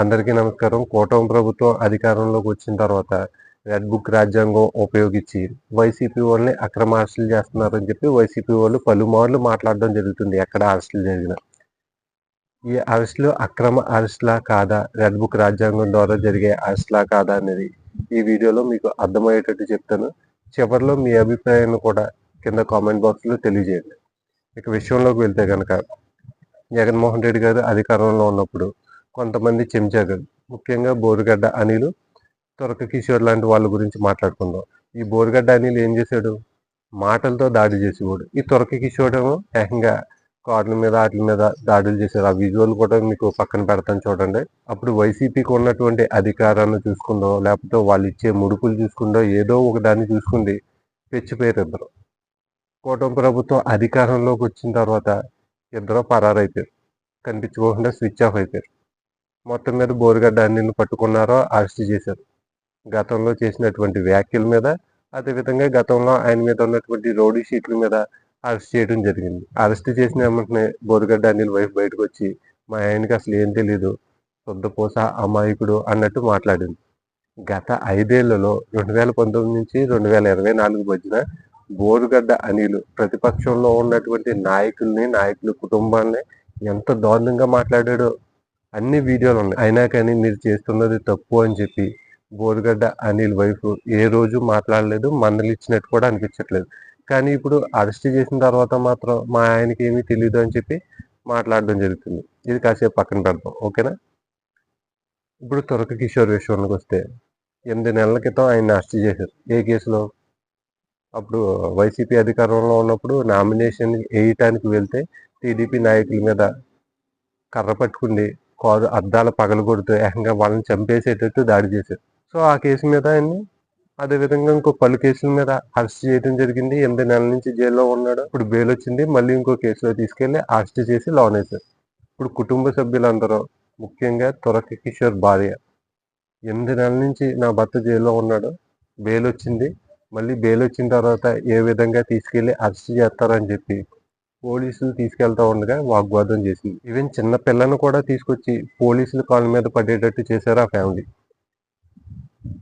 అందరికీ నమస్కారం. కూటమి ప్రభుత్వం అధికారంలోకి వచ్చిన తర్వాత రెడ్ బుక్ రాజ్యాంగం ఉపయోగించి వైసీపీ వాళ్ళని అక్రమ అరెస్టులు చేస్తున్నారని చెప్పి వైసీపీ వాళ్ళు పలుమార్లు మాట్లాడడం జరుగుతుంది. ఎక్కడ అరెస్టులు జరిగిన. ఈ అరెస్టులు అక్రమ అరెస్టులా కాదా? రెడ్ బుక్ రాజ్యాంగం ద్వారా జరిగే అరెస్టులా కాదా అనేది ఈ వీడియోలో మీకు అర్థమయ్యేటట్టు చెప్తాను. చివరిలో మీ అభిప్రాయాన్ని కూడా కింద కామెంట్ బాక్స్లో తెలియజేయండి. ఇక విషయంలోకి వెళ్తే కనుక జగన్మోహన్ రెడ్డి గారు అధికారంలో ఉన్నప్పుడు కొంతమంది చెంచాగలు ముఖ్యంగా బోరుగడ్డ అనిలు తొరక కిషోర్ లాంటి వాళ్ళ గురించి మాట్లాడుకుందాం. ఈ బోరుగడ్డ అనిలు ఏం చేశాడు? మాటలతో దాడి చేసేవాడు. ఈ తొరక కిషోర్ ఏమో ఏకంగా కార్ల మీద వాటి మీద దాడులు చేశారు. ఆ విజువల్ కూడా మీకు పక్కన పెడతాను చూడండి. అప్పుడు వైసీపీకి ఉన్నటువంటి అధికారాన్ని చూసుకుందో లేకపోతే వాళ్ళు ఇచ్చే ముడుపులు చూసుకుందో ఏదో ఒక దాన్ని చూసుకుంది తెచ్చిపోయారు ఇద్దరు. కూటమి ప్రభుత్వం అధికారంలోకి వచ్చిన తర్వాత ఇద్దరు పరారైపోయారు. కనిపించుకోకుండా స్విచ్ ఆఫ్ అయిపోయారు. మొత్తం మీద బోరుగడ్డ అన్నిని పట్టుకున్నారో అరెస్ట్ చేశారు. గతంలో చేసినటువంటి వ్యాఖ్యల మీద అదేవిధంగా గతంలో ఆయన మీద ఉన్నటువంటి రౌడీ షీట్ల మీద అరెస్ట్ చేయడం జరిగింది. అరెస్ట్ చేసిన వెంటనే బోరుగడ్డ అనిల్ వైఫ్ బయటకు వచ్చి మా ఆయనకి అసలు ఏం తెలియదు శుద్ధపూస అమాయకుడు అన్నట్టు మాట్లాడింది. గత ఐదేళ్ళలో రెండు వేల పంతొమ్మిది నుంచి రెండు వేల ఇరవై నాలుగు మధ్యన బోరుగడ్డ అనిలు ప్రతిపక్షంలో ఉన్నటువంటి నాయకుల్ని నాయకుల కుటుంబాన్ని ఎంత దారుణంగా మాట్లాడాడో అన్ని వీడియోలు ఉన్నాయి. అయినా కానీ మీరు చేస్తున్నది తప్పు అని చెప్పి బోరుగడ్డ అనిల్ వైఫ్ ఏ రోజు మాట్లాడలేదు మందలు ఇచ్చినట్టు కూడా అనిపించట్లేదు. కానీ ఇప్పుడు అరెస్ట్ చేసిన తర్వాత మాత్రం మా ఆయనకి ఏమీ తెలియదు అని చెప్పి మాట్లాడడం జరుగుతుంది. ఇది కాసేపు పక్కన పెడతాం ఓకేనా? ఇప్పుడు తురక కిషోర్ విషయానికి వస్తే ఎనిమిది నెలల క్రితం ఆయన అరెస్ట్ చేశారు. ఏ కేసులో? అప్పుడు వైసీపీ అధికారంలో ఉన్నప్పుడు నామినేషన్ వేయటానికి వెళ్తే టీడీపీ నాయకుల మీద కర్ర పట్టుకుండి కారు అద్దాల పగలగొడుతూ ఏకంగా వాళ్ళని చంపేసేటట్టు దాడి చేశారు. సో ఆ కేసు మీద ఆయన్ని అదేవిధంగా ఇంకో పలు కేసుల మీద అరెస్ట్ చేయడం జరిగింది. ఎనిమిది నెలల నుంచి జైల్లో ఉన్నాడు. ఇప్పుడు బెయిల్ వచ్చింది. మళ్ళీ ఇంకో కేసులో తీసుకెళ్ళి అరెస్ట్ చేసి లోన్ వేశారు. ఇప్పుడు కుటుంబ సభ్యులందరూ ముఖ్యంగా తురక కిషోర్ భార్య ఎనిమిది నెలల నుంచి నా భర్త జైల్లో ఉన్నాడు. బెయిల్ వచ్చింది. మళ్ళీ బెయిల్ వచ్చిన తర్వాత ఏ విధంగా తీసుకెళ్ళి అరెస్ట్ చేస్తారని చెప్పి పోలీసులు తీసుకెళ్తా ఉండగా వాగ్వాదం చేసింది. ఈవెన్ చిన్న పిల్లను కూడా తీసుకొచ్చి పోలీసుల కాళ్ళ మీద పడేటట్టు చేశారు ఆ ఫ్యామిలీ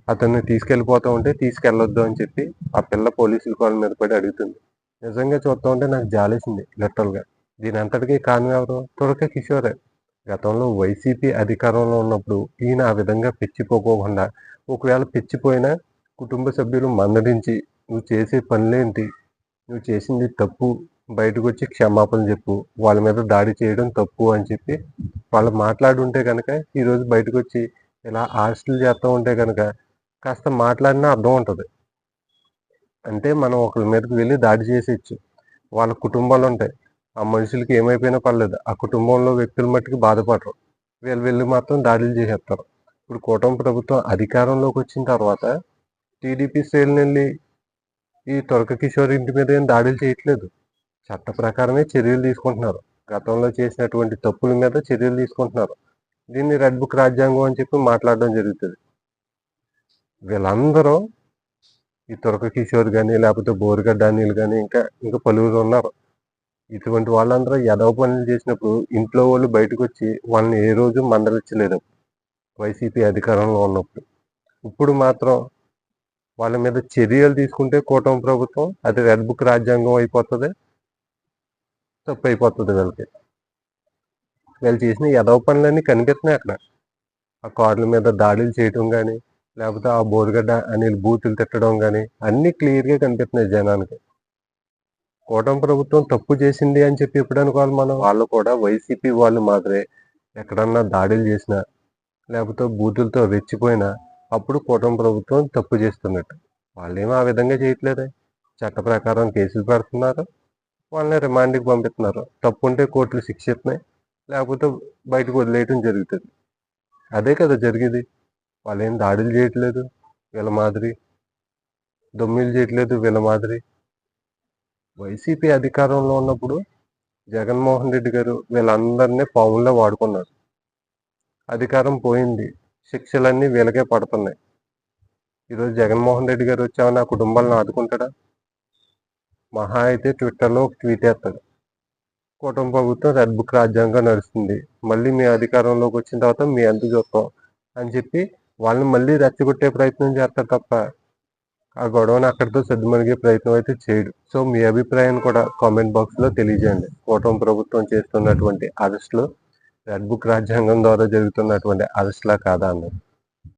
అతన్ని తీసుకెళ్ళిపోతూ ఉంటే తీసుకెళ్ళొద్దు అని చెప్పి ఆ పిల్ల పోలీసుల కాళ్ళ మీద పడి అడుగుతుంది. నిజంగా చూస్తా ఉంటే నాకు జాలేసింది లిటరల్గా దీని అంతటికీ కారణం ఎవరు? తురక కిషోరే. గతంలో వైసీపీ అధికారంలో ఉన్నప్పుడు ఈయన ఆ విధంగా పెచ్చిపోకోకుండా ఒకవేళ పెచ్చిపోయినా కుటుంబ సభ్యులు మందడించి నువ్వు చేసే పనులేంటి? నువ్వు చేసింది తప్పు. బయటకు వచ్చి క్షమాపణ చెప్పు వాళ్ళ మీద దాడి చేయడం తప్పు అని చెప్పి వాళ్ళు మాట్లాడుంటే కనుక ఈరోజు బయటకు వచ్చి ఇలా ఆశలు చేస్తూ ఉంటే కనుక కాస్త మాట్లాడినా అర్థం ఉంటుంది. అంటే మనం ఒకరి మీదకి వెళ్ళి దాడి చేసేయచ్చు. వాళ్ళ కుటుంబాలు ఉంటాయి. ఆ మనుషులకి ఏమైపోయినా పర్లేదు. ఆ కుటుంబంలో వ్యక్తుల మట్టుకు బాధపడరు. వీళ్ళు వెళ్ళి మాత్రం దాడులు చేసేస్తారు. ఇప్పుడు కూటమి ప్రభుత్వం అధికారంలోకి వచ్చిన తర్వాత టీడీపీ శ్రేణులు వెళ్ళి ఈ తొరక కిషోర్ ఇంటి మీద ఏం దాడులు చేయట్లేదు. చట్ట ప్రకారమే చర్యలు తీసుకుంటున్నారు. గతంలో చేసినటువంటి తప్పుల మీద చర్యలు తీసుకుంటున్నారు. దీన్ని రెడ్ బుక్ రాజ్యాంగం అని చెప్పి మాట్లాడడం జరుగుతుంది. వీళ్ళందరూ ఈ తురక కిషోర్ కానీ లేకపోతే బోరుగడ్డ అనిల్ కానీ ఇంకా ఇంకా పలువురు ఉన్నారు. ఇటువంటి వాళ్ళందరూ ఎదవ పనులు చేసినప్పుడు ఇంట్లో వాళ్ళు బయటకు వచ్చి వాళ్ళని ఏ రోజు మందలించలేదు. వైసీపీ అధికారంలో ఉన్నప్పుడు. ఇప్పుడు మాత్రం వాళ్ళ మీద చర్యలు తీసుకుంటే కూటమి ప్రభుత్వం అది రెడ్ బుక్ రాజ్యాంగం అయిపోతుంది. తప్పు అయిపోతుంది వీళ్ళకి. వీళ్ళు చేసిన ఎదవ పనులన్నీ కనిపిస్తున్నాయి అక్కడ. ఆ కార్ల మీద దాడులు చేయటం కానీ లేకపోతే ఆ బోరుగడ్డ అనిల్ బూతులు తిట్టడం కానీ అన్నీ క్లియర్గా కనిపిస్తున్నాయి జనానికి కూటమి ప్రభుత్వం తప్పు చేసింది అని చెప్పి ఎప్పుడు అనుకోవాలి మనం? వాళ్ళు కూడా వైసీపీ వాళ్ళు మాత్రమే. ఎక్కడన్నా దాడులు చేసినా లేకపోతే బూతులతో రెచ్చిపోయినా అప్పుడు కూటమి ప్రభుత్వం తప్పు చేస్తున్నట్టు. వాళ్ళేమో ఆ విధంగా చేయట్లేదే. చట్ట ప్రకారం కేసులు పెడుతున్నారు. వాళ్ళని రిమాండ్కి పంపిస్తున్నారు తప్పు ఉంటే కోర్టులు శిక్షిస్తున్నాయి లేకపోతే బయటకు వదిలేయటం జరుగుతుంది. అదే కదా జరిగేది. వాళ్ళు ఏం దాడులు చేయట్లేదు వీళ్ళ మాదిరి. దొమ్మిలు చేయట్లేదు వీళ్ళ మాదిరి. వైసీపీ అధికారంలో ఉన్నప్పుడు జగన్మోహన్ రెడ్డి గారు వీళ్ళందరినీ పాముల్లో వాడుకున్నారు. అధికారం పోయింది. శిక్షలన్నీ వీళ్ళకే పడుతున్నాయి. ఈరోజు జగన్మోహన్ రెడ్డి గారు వచ్చామని ఆ కుటుంబాలను ఆదుకుంటాడా? మహా అయితే ట్విట్టర్లో ఒక ట్వీట్ వేస్తాడు. కూటమి ప్రభుత్వం రెడ్ బుక్ రాజ్యాంగం నడుస్తుంది. మళ్ళీ మీ అధికారంలోకి వచ్చిన తర్వాత మీ అంతు చూస్తాం అని చెప్పి వాళ్ళని మళ్ళీ రెచ్చగొట్టే ప్రయత్నం చేస్తారు తప్ప ఆ గొడవను అక్కడితో సర్దుమణిగే ప్రయత్నం అయితే చేయడు. సో మీ అభిప్రాయాన్ని కూడా కామెంట్ బాక్స్లో తెలియజేయండి. కూటమి ప్రభుత్వం చేస్తున్నటువంటి అరెస్టులు రెడ్ బుక్ రాజ్యాంగం ద్వారా జరుగుతున్నటువంటి అరెస్టులా కాదా అన్నది